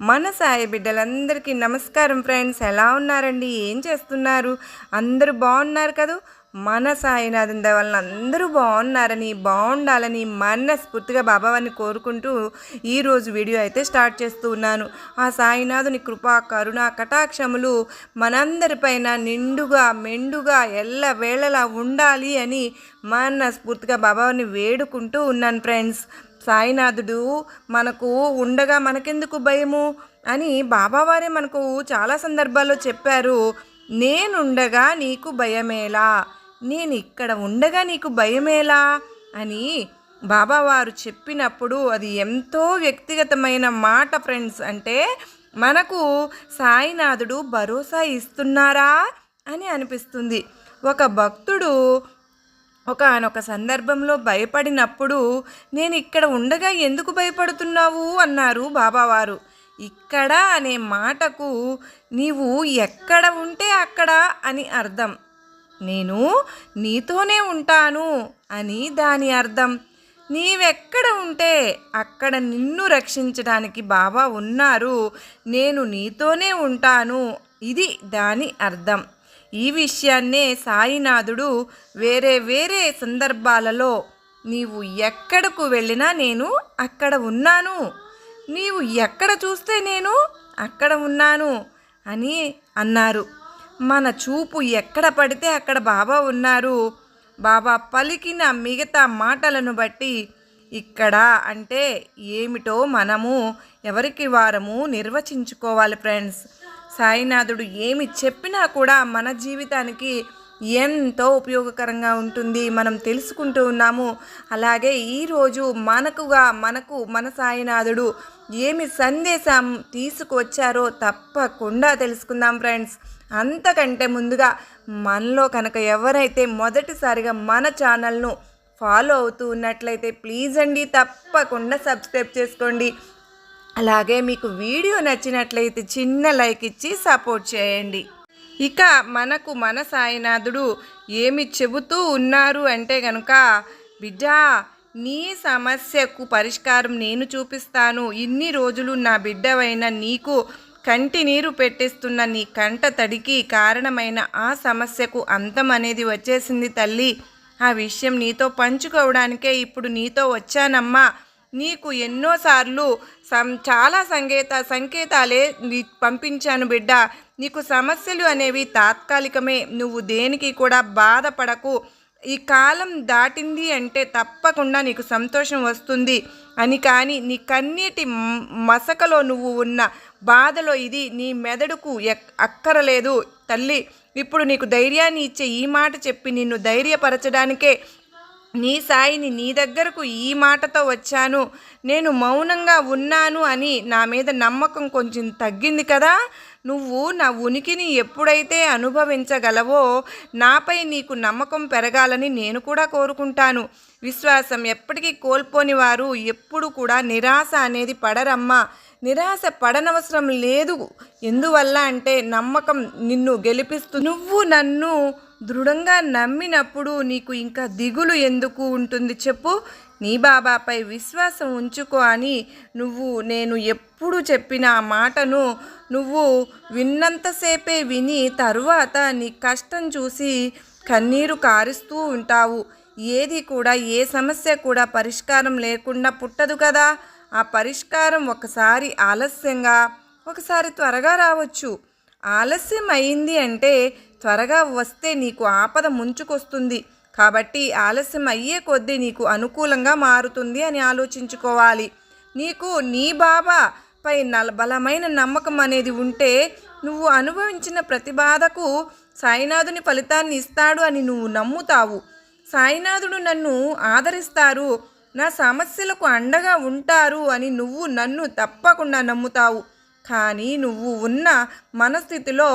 మన సాయి బిడ్డలందరికీ నమస్కారం ఫ్రెండ్స్. ఎలా ఉన్నారండి? ఏం చేస్తున్నారు? అందరూ బాగున్నారు కదూ? మన సాయినాథన్ దయ వలన అందరూ బాగున్నారని బాగుండాలని మనస్ఫూర్తిగా బాబావారిని కోరుకుంటూ ఈరోజు వీడియో అయితే స్టార్ట్ చేస్తూ ఉన్నాను. ఆ సాయినాథుని కృపా కరుణ కటాక్షములు మనందరిపైన నిండుగా మెండుగా ఎల్ల వేళలా ఉండాలి అని మనస్ఫూర్తిగా బాబావారిని వేడుకుంటూ ఉన్నాను ఫ్రెండ్స్. సాయినాథుడు మనకు ఉండగా మనకెందుకు భయము? అని బాబావారే మనకు చాలా సందర్భాల్లో చెప్పారు. నేనుండగా నీకు భయమేలా? నేను ఇక్కడ ఉండగా నీకు భయమేలా? అని బాబావారు చెప్పినప్పుడు అది ఎంతో వ్యక్తిగతమైన మాట ఫ్రెండ్స్. అంటే మనకు సాయినాథుడు భరోసా ఇస్తున్నారా? అని అనిపిస్తుంది. ఒక భక్తుడు ఒకనొక సందర్భంలో భయపడినప్పుడు నేను ఇక్కడ ఉండగా ఎందుకు భయపడుతున్నావు? అన్నారు బాబావారు. ఇక్కడ అనే మాటకు నీవు ఎక్కడ ఉంటే అక్కడ అని అర్థం. నేను నీతోనే ఉంటాను అని దాని అర్థం. నీవెక్కడ ఉంటే అక్కడ నిన్ను రక్షించడానికి బాబా ఉన్నారు నేను నీతోనే ఉంటాను ఇది దాని అర్థం. ఈ విషయాన్నే సాయినాథుడు వేరే వేరే సందర్భాలలో నీవు ఎక్కడకు వెళ్ళినా నేను అక్కడ ఉన్నాను. నీవు ఎక్కడ చూస్తే నేను అక్కడ ఉన్నాను అని అన్నారు. మన చూపు ఎక్కడ పడితే అక్కడ బాబా ఉన్నారు. బాబా పలికిన మిగతా మాటలను బట్టి ఇక్కడ అంటే ఏమిటో మనము ఎవరికి వారము నిర్వచించుకోవాలి ఫ్రెండ్స్. సాయినాథుడు ఏమి చెప్పినా కూడా మన జీవితానికి ఎంతో ఉపయోగకరంగా ఉంటుంది. మనం తెలుసుకుంటూ ఉన్నాము. అలాగే ఈరోజు మనకుగా మనకు మన సాయినాథుడు ఏమి సందేశం తీసుకువచ్చారో తప్పకుండా తెలుసుకుందాం ఫ్రెండ్స్. అంతకంటే ముందుగా మనలో కనుక ఎవరైతే మొదటిసారిగా మన ఛానల్ను ఫాలో అవుతూ ఉన్నట్లయితే ప్లీజ్ అండి తప్పకుండా సబ్స్క్రైబ్ చేసుకోండి. అలాగే మీకు వీడియో నచ్చినట్లయితే చిన్న లైక్ ఇచ్చి సపోర్ట్ చేయండి. ఇక మనకు మన సాయినాథుడు ఏమి చెబుతూ ఉన్నారు అంటే కనుక బిడ్డా నీ సమస్యకు పరిష్కారం నేను చూపిస్తాను. ఇన్ని రోజులు నా బిడ్డవైన నీకు కంటి నీరు పెట్టిస్తున్న నీ కంట తడికి కారణమైన ఆ సమస్యకు అంతం అనేది వచ్చేసింది తల్లి. ఆ విషయం నీతో పంచుకోవడానికే ఇప్పుడు నీతో వచ్చానమ్మా. నీకు ఎన్నోసార్లు సం చాలా సంకేత సంకేతాలే నీ- పంపించాను బిడ్డ. నీకు సమస్యలు అనేవి తాత్కాలికమే. నువ్వు దేనికి కూడా బాధపడకు. ఈ కాలం దాటింది అంటే తప్పకుండా నీకు సంతోషం వస్తుంది. అని కానీ నీ కన్నీటి మసకలో నువ్వు ఉన్న బాధలో ఇది నీ మెదడుకు ఎక్- అక్కరలేదు. తల్లి ఇప్పుడు నీకు ధైర్యాన్ని ఇచ్చే ఈ మాట చెప్పి నిన్ను ధైర్యపరచడానికే నీ సాయిని నీ దగ్గరకు ఈ మాటతో వచ్చాను. నేను మౌనంగా ఉన్నాను అని నా మీద నమ్మకం కొంచెం తగ్గింది కదా. నువ్వు నా ఉనికిని ఎప్పుడైతే అనుభవించగలవో నాపై నీకు నమ్మకం పెరగాలని నేను కూడా కోరుకుంటాను. విశ్వాసం ఎప్పటికీ కోల్పోని వారు ఎప్పుడు కూడా నిరాశ అనేది పడరమ్మా. నిరాశ పడనవసరం లేదు. ఎందువల్ల అంటే నమ్మకం నిన్ను గెలిపిస్తూ నువ్వు నన్ను దృఢంగా నమ్మినప్పుడు నీకు ఇంకా దిగులు ఎందుకు ఉంటుంది చెప్పు. నీ బాబాపై విశ్వాసం ఉంచుకో అని నువ్వు నేను ఎప్పుడు చెప్పిన ఆ మాటను నువ్వు విన్నంతసేపే విని తరువాత నీ కష్టం చూసి కన్నీరు కారుస్తూ ఉంటావు. ఏది కూడా ఏ సమస్య కూడా పరిష్కారం లేకుండా పుట్టదు కదా. ఆ పరిష్కారం ఒకసారి ఆలస్యంగా ఒకసారి త్వరగా రావచ్చు. ఆలస్యం అయింది అంటే త్వరగా వస్తే నీకు ఆపద ముంచుకొస్తుంది. కాబట్టి ఆలస్యం అయ్యే కొద్దీ నీకు అనుకూలంగా మారుతుంది అని ఆలోచించుకోవాలి. నీకు నీ బాబా పై నల బలమైన నమ్మకం అనేది ఉంటే నువ్వు అనుభవించిన ప్రతి బాధకు సాయినాథుని ఫలితాన్ని ఇస్తాడు అని నువ్వు నమ్ముతావు. సాయినాథుడు నన్ను ఆదరిస్తారు. నా సమస్యలకు అండగా ఉంటారు అని నువ్వు నన్ను తప్పకుండా నమ్ముతావు. కానీ నువ్వు ఉన్న మనస్థితిలో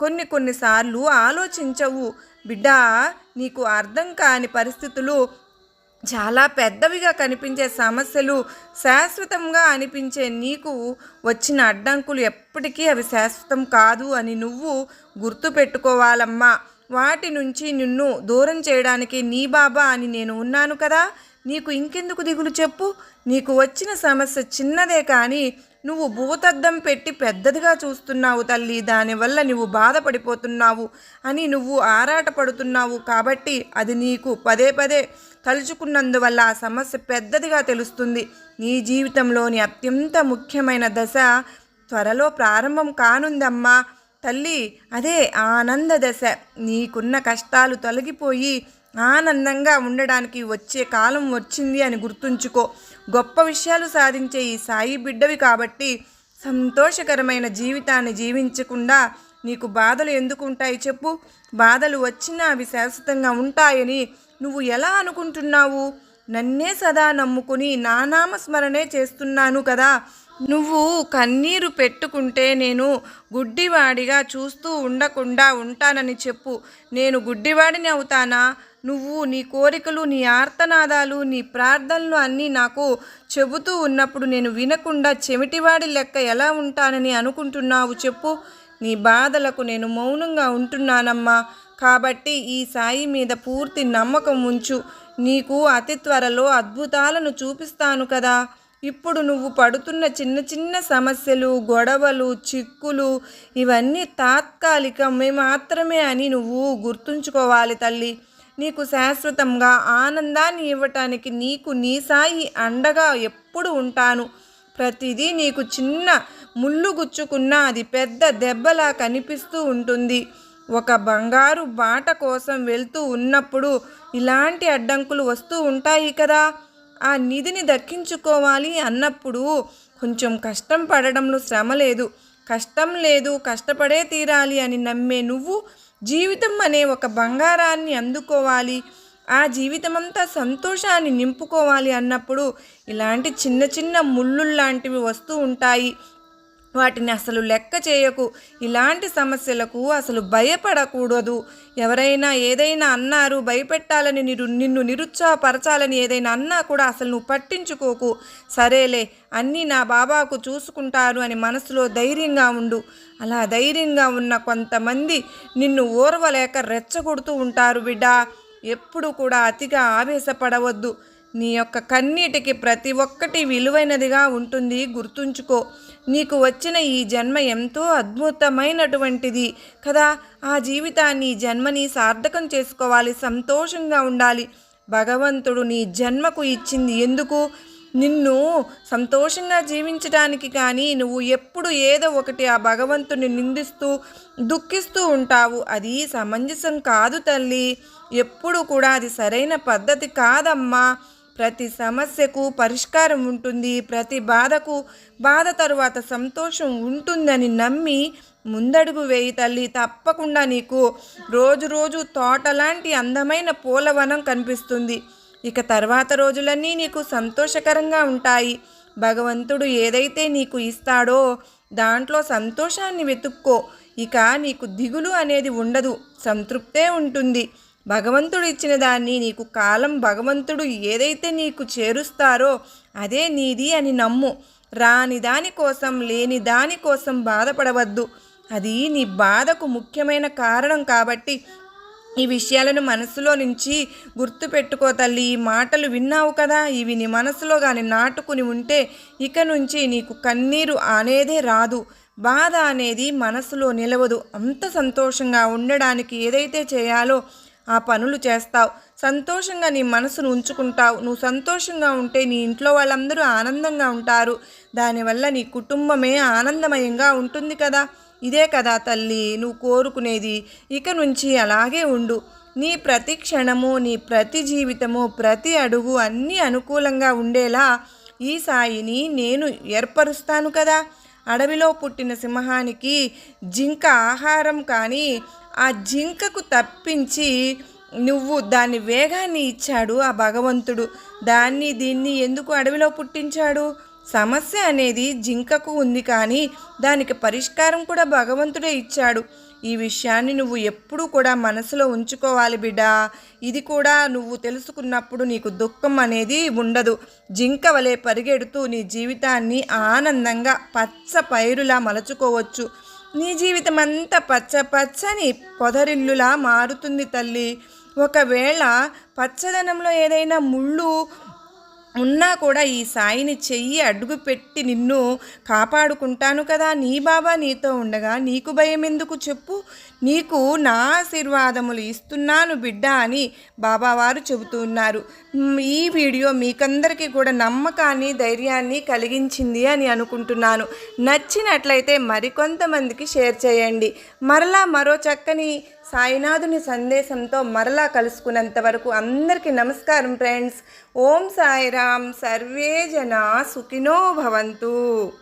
కొన్ని కొన్నిసార్లు ఆలోచించవు. బిడ్డా నీకు అర్థం కాని పరిస్థితులు చాలా పెద్దవిగా కనిపించే సమస్యలు శాశ్వతంగా అనిపించే నీకు వచ్చిన అడ్డంకులు ఎప్పటికీ అవి శాశ్వతం కాదు అని నువ్వు గుర్తుపెట్టుకోవాలమ్మా వాటి నుంచి నిన్ను దూరం చేయడానికి నీ బాబా అని నేను ఉన్నాను కదా. నీకు ఇంకెందుకు దిగులు చెప్పు? నీకు వచ్చిన సమస్య చిన్నదే కానీ నువ్వు భూతద్దం పెట్టి పెద్దదిగా చూస్తున్నావు తల్లి దానివల్ల నువ్వు బాధపడిపోతున్నావు అని నువ్వు ఆరాటపడుతున్నావు కాబట్టి అది నీకు పదే పదే తలుచుకున్నందువల్ల ఆ సమస్య పెద్దదిగా తెలుస్తుంది. నీ జీవితంలోని అత్యంత ముఖ్యమైన దశ త్వరలో ప్రారంభం కానుందమ్మా తల్లి. అదే ఆనంద దశ. నీకున్న కష్టాలు తొలగిపోయి ఆనందంగా ఉండడానికి వచ్చే కాలం వచ్చింది అని గుర్తుంచుకో. గొప్ప విషయాలు సాధించే ఈ సాయి బిడ్డవి కాబట్టి సంతోషకరమైన జీవితాన్ని జీవించకుండా నీకు బాధలు ఎందుకు ఉంటాయి చెప్పు? బాధలు వచ్చినా అవి శాశ్వతంగా ఉంటాయని నువ్వు ఎలా అనుకుంటున్నావు? నన్నే సదా నమ్ముకుని నానామస్మరణే చేస్తున్నాను కదా. నువ్వు కన్నీరు పెట్టుకుంటే నేను గుడ్డివాడిగా చూస్తూ ఉండకుండా ఉంటానని చెప్పు. నేను గుడ్డివాడిని అవుతానా? నువ్వు నీ కోరికలు నీ ఆర్తనాదాలు నీ ప్రార్థనలు అన్నీ నాకు చెబుతూ ఉన్నప్పుడు నేను వినకుండా చెమిటివాడి లెక్క ఎలా ఉంటానని అనుకుంటున్నావు చెప్పు. నీ బాధలకు నేను మౌనంగా ఉంటున్నానమ్మా. కాబట్టి ఈ సాయి మీద పూర్తి నమ్మకం ఉంచు. నీకు అతి త్వరలో అద్భుతాలను చూపిస్తాను కదా. ఇప్పుడు నువ్వు పడుతున్న చిన్న చిన్న సమస్యలు గొడవలు చిక్కులు ఇవన్నీ తాత్కాలికమే మాత్రమే అని నువ్వు గుర్తుంచుకోవాలి తల్లి. నీకు శాశ్వతంగా ఆనందాన్ని ఇవ్వటానికి నీకు నీ సాయి అండగా ఎప్పుడు ఉంటాను. ప్రతిదీ నీకు చిన్న ముళ్ళు గుచ్చుకున్నా అది పెద్ద దెబ్బలా కనిపిస్తూ ఉంటుంది. ఒక బంగారు బాట కోసం వెళ్తూ ఉన్నప్పుడు ఇలాంటి అడ్డంకులు వస్తూ ఉంటాయి కదా. ఆ నిధిని దక్కించుకోవాలి అన్నప్పుడు కొంచెం కష్టం పడడంలో శ్రమ లేదు. కష్టం లేదు కష్టపడే తీరాలి అని నమ్మే నువ్వు జీవితం అనే ఒక బంగారాన్ని అందుకోవాలి. ఆ జీవితమంతా సంతోషాన్ని నింపుకోవాలి అన్నప్పుడు ఇలాంటి చిన్న చిన్న ముళ్ళు లాంటివి వస్తూ ఉంటాయి. వాటిని అసలు లెక్క చేయకు. ఇలాంటి సమస్యలకు అసలు భయపడకూడదు. ఎవరైనా ఏదైనా అన్నారు భయపెట్టాలని నిరు నిన్ను నిరుత్సాహపరచాలని ఏదైనా అన్నా కూడా అసలు నువ్వు పట్టించుకోకు. సరేలే అన్నీ నా బాబాకు చూసుకుంటారు అని మనసులో ధైర్యంగా ఉండు. అలా ధైర్యంగా ఉన్న కొంతమంది నిన్ను ఓర్వలేక రెచ్చగొడుతూ ఉంటారు బిడ్డ. ఎప్పుడు కూడా అతిగా ఆవేశపడవద్దు. నీ యొక్క కన్నీటికి ప్రతి ఒక్కటి విలువైనదిగా ఉంటుంది. గుర్తుంచుకో నీకు వచ్చిన ఈ జన్మ ఎంతో అద్భుతమైనటువంటిది కదా. ఆ జీవితాన్ని జన్మని సార్థకం చేసుకోవాలి సంతోషంగా ఉండాలి. భగవంతుడు నీ జన్మకు ఇచ్చింది ఎందుకు? నిన్ను సంతోషంగా జీవించడానికి కానీ నువ్వు ఎప్పుడు ఏదో ఒకటి ఆ భగవంతుని నిందిస్తూ దుఃఖిస్తూ ఉంటావు. అది సమంజసం కాదు తల్లి. ఎప్పుడు కూడా అది సరైన పద్ధతి కాదమ్మా. ప్రతి సమస్యకు పరిష్కారం ఉంటుంది ప్రతి బాధకు బాధ తరువాత సంతోషం ఉంటుందని నమ్మి ముందడుగు వేయి తల్లి. తప్పకుండా నీకు రోజు రోజు తోటలాంటి అందమైన పూలవనం కనిపిస్తుంది. ఇక తర్వాత రోజులన్నీ నీకు సంతోషకరంగా ఉంటాయి. భగవంతుడు ఏదైతే నీకు ఇస్తాడో దాంట్లో సంతోషాన్ని వెతుక్కో. ఇక నీకు దిగులు అనేది ఉండదు సంతృప్తే ఉంటుంది. భగవంతుడు ఇచ్చిన దాన్ని నీకు కాలం భగవంతుడు ఏదైతే నీకు చేరుస్తారో అదే నీది అని నమ్ము. రాని దానికోసం లేని దానికోసం బాధపడవద్దు. అది నీ బాధకు ముఖ్యమైన కారణం కాబట్టి ఈ విషయాలను మనసులో నుంచి గుర్తుపెట్టుకో తల్లి. ఈ మాటలు విన్నావు కదా? ఇవి నీ మనసులో కానీ నాటుకుని ఉంటే ఇక నుంచి నీకు కన్నీరు అనేదే రాదు. బాధ అనేది మనసులో నిలవదు. అంత సంతోషంగా ఉండడానికి ఏదైతే చేయాలో ఆ పనులు చేస్తావు. సంతోషంగా నీ మనసును ఉంచుకుంటావు. నువ్వు సంతోషంగా ఉంటే నీ ఇంట్లో వాళ్ళందరూ ఆనందంగా ఉంటారు. దానివల్ల నీ కుటుంబమే ఆనందమయంగా ఉంటుంది కదా. ఇదే కదా తల్లి నువ్వు కోరుకునేది. ఇక నుంచి అలాగే ఉండు. నీ ప్రతి క్షణము నీ ప్రతి జీవితము ప్రతి అడుగు అన్నీ అనుకూలంగా ఉండేలా ఈ సాయిని నేను ఏర్పరుస్తాను కదా. అడవిలో పుట్టిన సింహానికి జింక ఆహారం కానీ ఆ జింకకు తప్పించి నువ్వు దాని వేగాన్ని ఇచ్చాడు ఆ భగవంతుడు. దాన్ని దీన్ని ఎందుకు అడవిలో పుట్టించాడు? సమస్య అనేది జింకకు ఉంది కానీ దానికి పరిష్కారం కూడా భగవంతుడే ఇచ్చాడు. ఈ విషయాన్ని నువ్వు ఎప్పుడూ కూడా మనసులో ఉంచుకోవాలి బిడ్డా. ఇది కూడా నువ్వు తెలుసుకున్నప్పుడు నీకు దుఃఖం అనేది ఉండదు. జింక వలె పరిగెడుతూ నీ జీవితాన్ని ఆనందంగా పచ్చ పైరులా మలచుకోవచ్చు. నీ జీవితం అంతా పచ్చ పచ్చని పొదరిల్లులా మారుతుంది తల్లి. ఒకవేళ పచ్చదనంలో ఏదైనా ముళ్ళు ఉన్నా కూడా ఈ సాయిని చెయ్యి అడుగు పెట్టి నిన్ను కాపాడుకుంటాను కదా. నీ బాబా నీతో ఉండగా నీకు భయం ఎందుకు చెప్పు? నీకు నా ఆశీర్వాదములు ఇస్తున్నాను బిడ్డ అని బాబావారు చెబుతున్నారు ఈ వీడియో మీకందరికీ కూడా నమ్మకాన్ని ధైర్యాన్ని కలిగించింది అని అనుకుంటున్నాను. నచ్చినట్లయితే మరికొంతమందికి షేర్ చేయండి. మరలా మరో చక్కని సాయినాథుని సందేశంతో మరలా కలుసుకున్నంత వరకు అందరికీ నమస్కారం ఫ్రెండ్స్. ఓం సాయిరామ్. సర్వే జనా సుఖినో భవంతు.